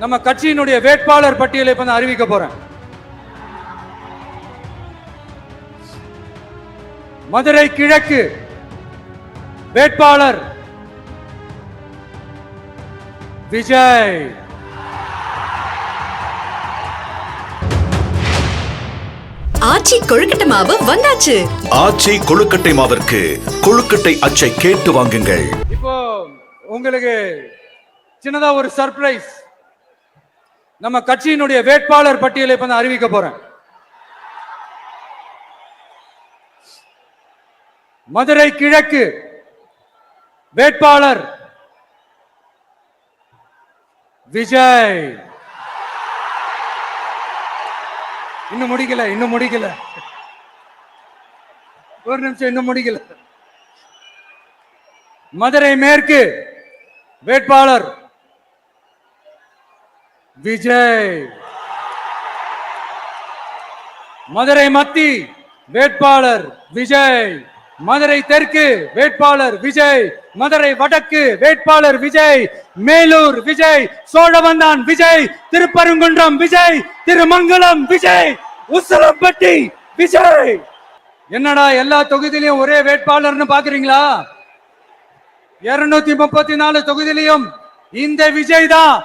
நம்ம கட்சியினுடைய வேட்பாளர் பட்டியலை இப்ப நான் அறிவிக்க போறேன். மதுரை கிழக்கு வேட்பாளர் விஜய். ஆச்சி கொழுக்கட்டை மாவு வந்தாச்சு. ஆச்சி கொழுக்கட்டை மாவிற்கு கொழுக்கட்டை அச்சை கேட்டு வாங்குங்கள். இப்போ உங்களுக்கு சின்னதா ஒரு சர்ப்ரைஸ். நம்ம கட்சியினுடைய வேட்பாளர் பட்டியலை இப்ப நான் அறிவிக்க போறேன். மதுரை கிழக்கு வேட்பாளர் விஜய். இன்னும் முடிக்கல இன்னும் முடிக்கல. ஒரு நிமிஷம் இன்னும் முடிக்கல. மதுரை மேற்கு வேட்பாளர் விஜய். மதுரை மத்தி வேட்பாளர் விஜய். மதுரை தெற்கு வேட்பாளர் விஜய். மதுரை வடக்கு வேட்பாளர் விஜய். மேலூர் விஜய். சோழவந்தான் விஜய். திருப்பரங்குன்றம் விஜய். திருமங்கலம் விஜய். உசலம்பட்டி விஜய். என்னடா எல்லா தொகுதியிலும் ஒரே வேட்பாளர்னு பாக்குறீங்களா? இருநூத்தி முப்பத்தி நாலு தொகுதியிலையும் இந்த விஜய் தான்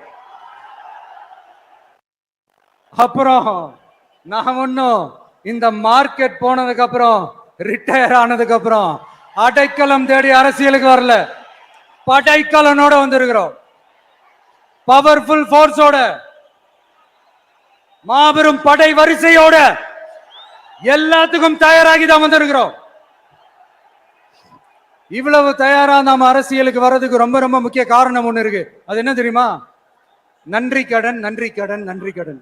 அப்புறம் நான் ஒன்னும் இந்த மார்க்கெட் போனதுக்கு அப்புறம் ரிட்டையர் ஆனதுக்கு அப்புறம் அடைக்கலம் தேடி அரசியலுக்கு வரல. படைக்கலனோட வந்திருக்கிறோம். பவர்ஃபுல் ஃபோர்ஸோட மாபெரும் படை வரிசையோட எல்லாத்துக்கும் தயாராகி தான் வந்திருக்கிறோம். இவ்வளவு தயாரா நாம அரசியலுக்கு வர்றதுக்கு ரொம்ப ரொம்ப முக்கிய காரணம் ஒண்ணு இருக்கு. அது என்ன தெரியுமா? நன்றி கடன் நன்றி கடன் நன்றி கடன்.